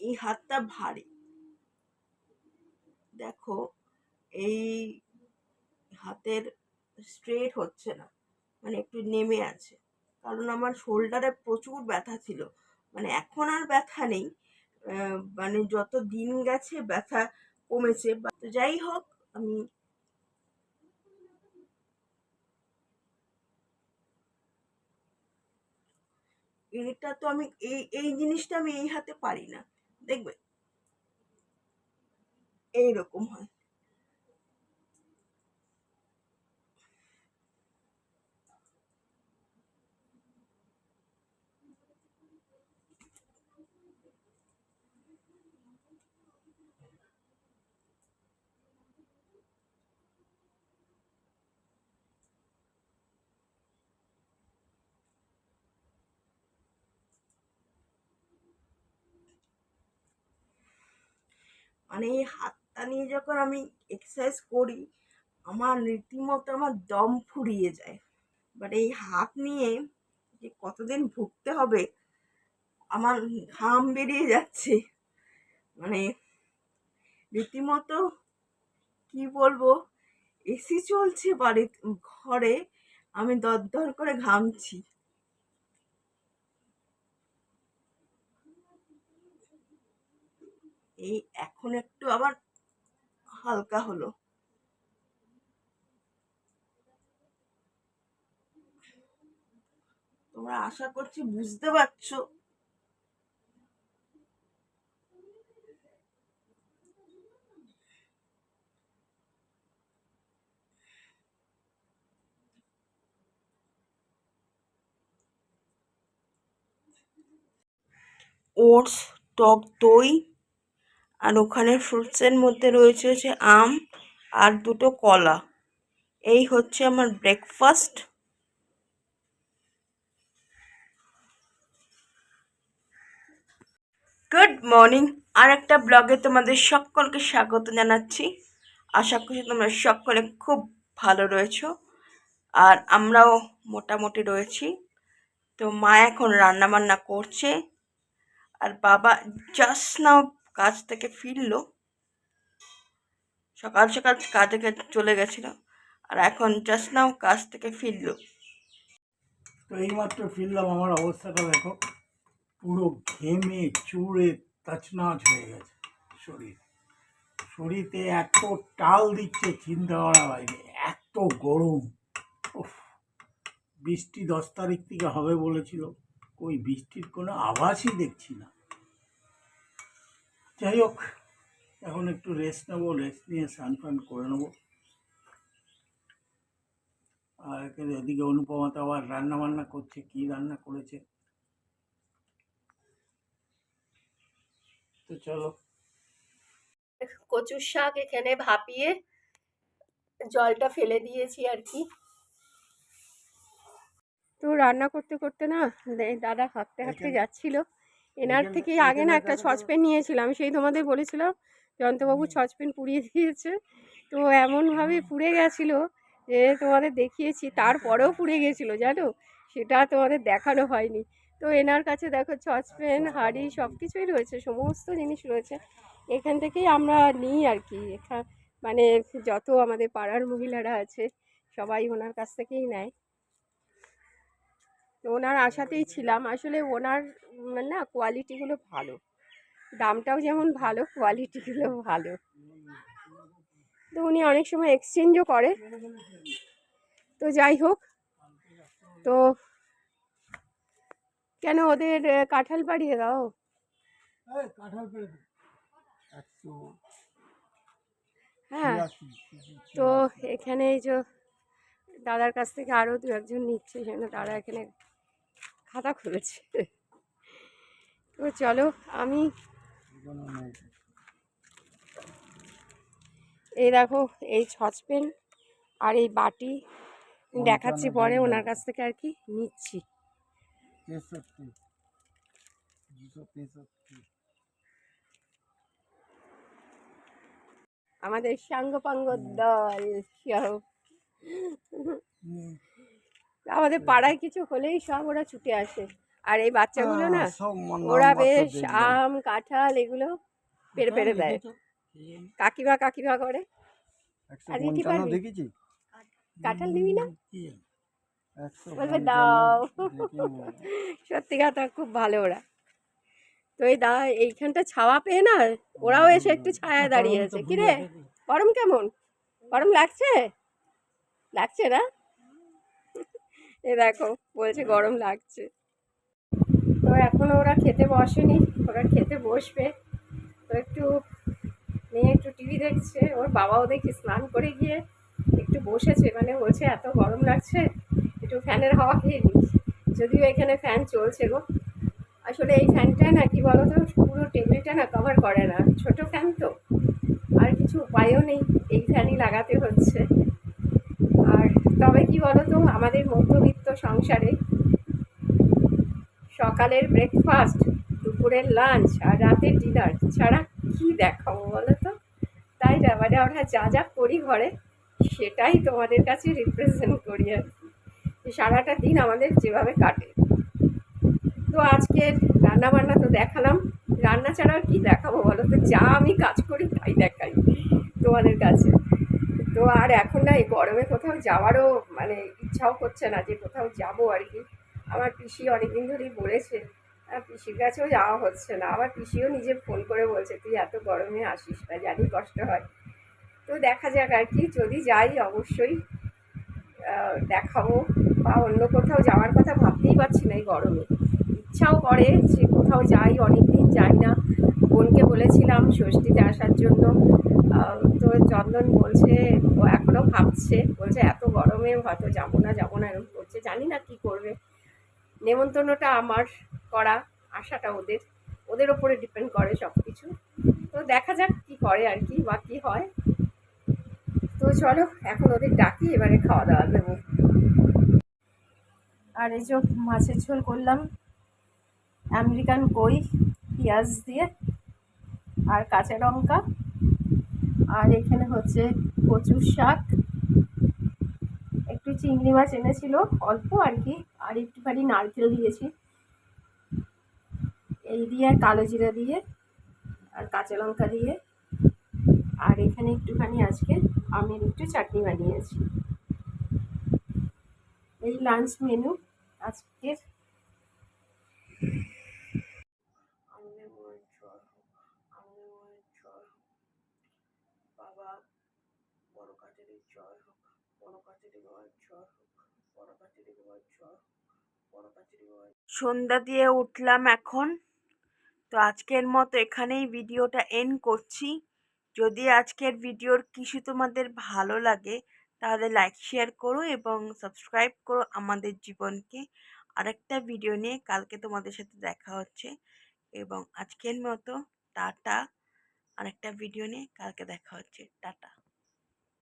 এই হাতটা ভারী। দেখো, এই হাতের স্ট্রেট হচ্ছে না মানে একটু নেমে আছে। কারণ আমার শোল্ডারে প্রচুর ব্যথা ছিল। মানে এখন আর ব্যথা নেই। মানে যত দিন গেছে ব্যথা কমেছে তো যাই হোক, আমি এটা তো আমি, এই এই জিনিসটা আমি এই হাতে পারি না। দেখবে এইরকম হয় মানে এই হাতটা নিয়ে যখন আমি এক্সারসাইজ করি, আমার রীতিমতো আমার দম ফুরিয়ে যায়। বাট এই হাত নিয়ে যে কতদিন ভুগতে হবে, আমার ঘাম বেরিয়ে যাচ্ছে। মানে রীতিমতো কি বলব এসি চলছে বাড়ি ঘরে, আমি দরদর করে ঘামছি। এই এখন একটু আবার হালকা হলো। তোমরা আশা করছি বুঝতে পারছ। ওটস টক দই আর ওখানে ফ্রুটসের মধ্যে রয়েছে হচ্ছে আম আর দুটো কলা। এই হচ্ছে আমার ব্রেকফাস্ট গুড মর্নিং আর একটা ব্লগে তোমাদের সকলকে স্বাগত জানাচ্ছি। আশা করছি তোমরা সকলে খুব ভালো রয়েছো। আর আমরাও মোটামুটি রয়েছি। তো মা এখন রান্না বান্না করছে। আর বাবা জাস্ট নাও কাজ থেকে ফিরলো। সকাল সকাল কাজে চলে গেছিল আর এখন জাস্ট নাও কাজ থেকে ফিরলো। তো এইমাত্র ফিরলাম আমার অবস্থাটা দেখো, পুরো ঘেমে চুড়ে তছনছ হয়ে গেছে শরীর। শরীরে এত টাল দিচ্ছে চিন্তা করা বাইরে, এত গরম। বৃষ্টি দশ তারিখ থেকে হবে বলেছিল ওই বৃষ্টির কোনো আভাসই দেখছি না। যাই হোক এখন একটু রেস্ট নেব রেস্ট নিয়ে স্নান ফান করে নেব। আর এখানে এদিকে অনুপমা তো আবার রান্না বান্না করছে কি রান্না করেছে? তো চলো। কচুর শাক এখানে ভাপিয়ে জলটা ফেলে দিয়েছি আর কি। তো রান্না করতে করতে না দাদা হাঁটতে হাঁটতে যাচ্ছিল। এনার থেকে আগে না একটা সসপ্যান নিয়েছিলাম সেই তোমাদের বলেছিলাম জয়ন্তবাবু সসপ্যান পুড়িয়ে দিয়েছে। তো এমনভাবে পুড়ে গেছিল যে তোমাদের দেখিয়েছি তারপরেও পুড়ে গেছিল জানো? সেটা তোমাদের দেখানো হয়নি। তো এনার কাছে দেখো সসপ্যান হাঁড়ি সব কিছুই রয়েছে সমস্ত জিনিস রয়েছে। এখান থেকেই আমরা নিই আর কি। এখান মানে যত আমাদের পাড়ার মহিলারা আছে সবাই ওনার কাছ থেকেই নেয়। ওনার আশাতেই ছিলাম। আসলে ওনার না কোয়ালিটিগুলো ভালো। দামটাও যেমন ভালো কোয়ালিটিগুলো ভালো। তো উনি অনেক সময় এক্সচেঞ্জও করে। তো যাই হোক তো কেন ওদের কাঁঠাল বাড়িয়ে দাও? হ্যাঁ তো এখানে এই যে দাদার কাছ থেকে আরও দু একজন নিচ্ছে সেজন্য দাদা এখানে খাতা খুলেছে। তো চলো আমি এই দেখো এই সসপ্যান আর এই বাটি দেখাচ্ছি পরে ওনার কাছ থেকে আর কি নিচ্ছি। আমাদের সাঙ্গপাঙ্গ দল সব আমাদের পাড়ায় কিছু হলেই সব ওরা ছুটে আসে। আর এই বাচ্চাগুলো না হ্যাঁ, ওরা বেশ আম কাঁঠাল এগুলো পেরে পেরে দেয়। কাকিমা কাকিমা করে। আজকে কি পারবি? কাঁঠাল নিবি না? বলবে দাও। সত্যি কথা খুব ভালো ওরা। তো এই দা এইখানটা ছাওয়া পেয়ে না ওরাও এসে একটু ছায়া দাঁড়িয়ে আছে। কি ভুলে রে? গরম কেমন? গরম লাগছে? লাগছে না? এ দেখো বলছে গরম লাগছে। তো এখনও ওরা খেতে বসেনি ওরা খেতে বসবে। তো একটু মেয়ে একটু টিভি দেখছে ওর বাবাও দেখি স্নান করে গিয়ে একটু বসেছে। মানে বলছে এত গরম লাগছে একটু ফ্যানের হাওয়া খেয়ে নিই। যদিও এখানে ফ্যান চলছে গো। আসলে এই ফ্যানটা না কি বলতো পুরো টেবিলটা না কভার করে না। ছোট ফ্যান তো আর কিছু উপায়ও নেই এই ফ্যানই লাগাতে হচ্ছে। তবে কি বলতো, আমাদের মধ্যবিত্ত সংসারে সকালের ব্রেকফাস্ট দুপুরের লাঞ্চ আর রাতের ডিনার ছাড়া কি দেখাবো বলো তো তাই না মানে আমরা যা যা করি ঘরে, সেটাই তোমাদের কাছে রিপ্রেজেন্ট করি আর কি। সারাটা দিন আমাদের যেভাবে কাটে। তো আজকে রান্না বান্না তো দেখালাম। রান্না ছাড়া আর কি দেখাবো বলো তো যা আমি কাজ করি তাই দেখাই তোমাদের কাছে। তো আর এখন না এই গরমে কোথাও যাওয়ারও মানে ইচ্ছাও করছে না যে কোথাও যাব আর কি। আমার পিসি অনেকদিন ধরেই বলেছে পিসির কাছেও যাওয়া হচ্ছে না। আবার পিসিও নিজে ফোন করে বলছে, তুই এত গরমে আসিস না, জানি কষ্ট হয়। তো দেখা যাক আর কি, যদি যাই অবশ্যই দেখাবো বা অন্য কোথাও যাওয়ার কথা ভাবতেই পারছি না এই গরমে। ইচ্ছাও করে যে কোথাও যাই অনেক দিন যাই না। বলেছিলাম ষষ্ঠীতে আসার জন্য। তো চন্দন বলছে, ও এখনও ভাবছে, বলছে এত গরমে হয়তো যাব না যাব না, এরকম করছে। জানি না কি করবে। নেমন্তন্নটা আমার করা আশাটা ওদের। ওদের ওপরে ডিপেন্ড করে সব কিছু তো দেখা যাক কি করে আর কি বা কী হয়। তো চলো, এখন ওদের ডাকি, এবারে খাওয়া দাওয়া দেবো আর এই যে মাছের ঝোল করলাম। আমেরিকান কই, পেঁয়াজ দিয়ে। আর কাঁচা লঙ্কা। আর এখানে হচ্ছে কচুর শাক। একটু চিংড়ি মাছ এনেছিল অল্প আর কি, আর একটুখানি নারকেল দিয়েছি। এই দিয়ে আর কালো জিরা দিয়ে আর কাঁচা লঙ্কা দিয়ে। আর এখানে একটুখানি আজকে আমের একটু চাটনি বানিয়েছি। এই লাঞ্চ মেনু আজকের আমাদের মায়ের জ্বর হোক আমাদের মায়ের জ্বর হোক বাবা জ্বর হোক বড় বাবার জ্বর হোক বড় বাবার জ্বর হোক বড় বাবার সন্ধ্যা দিয়ে উঠলাম এখন। তো আজকের মতো এখানেই ভিডিওটা এন্ড করছি। যদি আজকের ভিডিওর কিছু তোমাদের ভালো লাগে, তাহলে লাইক শেয়ার করো এবং সাবস্ক্রাইব করো আমাদের জীবনকে। আরেকটা ভিডিও নিয়ে কালকে তোমাদের সাথে দেখা হচ্ছে। এবং আজকের মতো টাটা। আরেকটা ভিডিও নিয়ে কালকে দেখা হচ্ছে। টাটা।